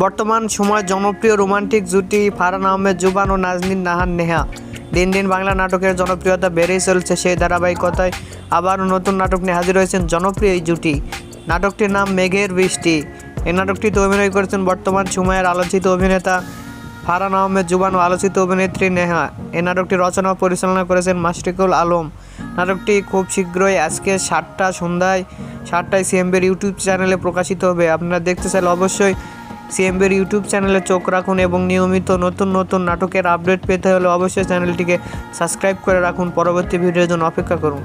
বর্তমান সময় জনপ্রিয় রোমান্টিক জুটি ফারহান আহমেদ, জুবান ও নাজনীন নাহান নেহা। দিন দিন বাংলা নাটকের জনপ্রিয়তা বেড়েই চলছে সেই ধারাবাহিকতায়। আবারও নতুন নাটক নিয়ে হাজির হয়েছেন জনপ্রিয় এই জুটি। নাটকটির নাম মেঘের বৃষ্টি। এই নাটকটিতে অভিনয় করেছেন বর্তমান সময়ের আলোচিত অভিনেতা ফারান আহমেদ, জুবান ও আলোচিত অভিনেত্রী নেহা। এই নাটকটি রচনা পরিচালনা করেছেন মাস্টিকুল আলম। নাটকটি খুব শীঘ্রই আজকে সাতটা সন্ধ্যায়, সাতটায় সিএমবির ইউটিউব চ্যানেলে প্রকাশিত হবে। আপনারা দেখতে চাইলে অবশ্যই সিএমবির ইউটিউব চ্যানেলে চোখ রাখুন এবং নিয়মিত নতুন নতুন নাটকের আপডেট পেতে হলে অবশ্যই চ্যানেলটিকে সাবস্ক্রাইব করে রাখুন। পরবর্তী ভিডিওর জন্য অপেক্ষা করুন।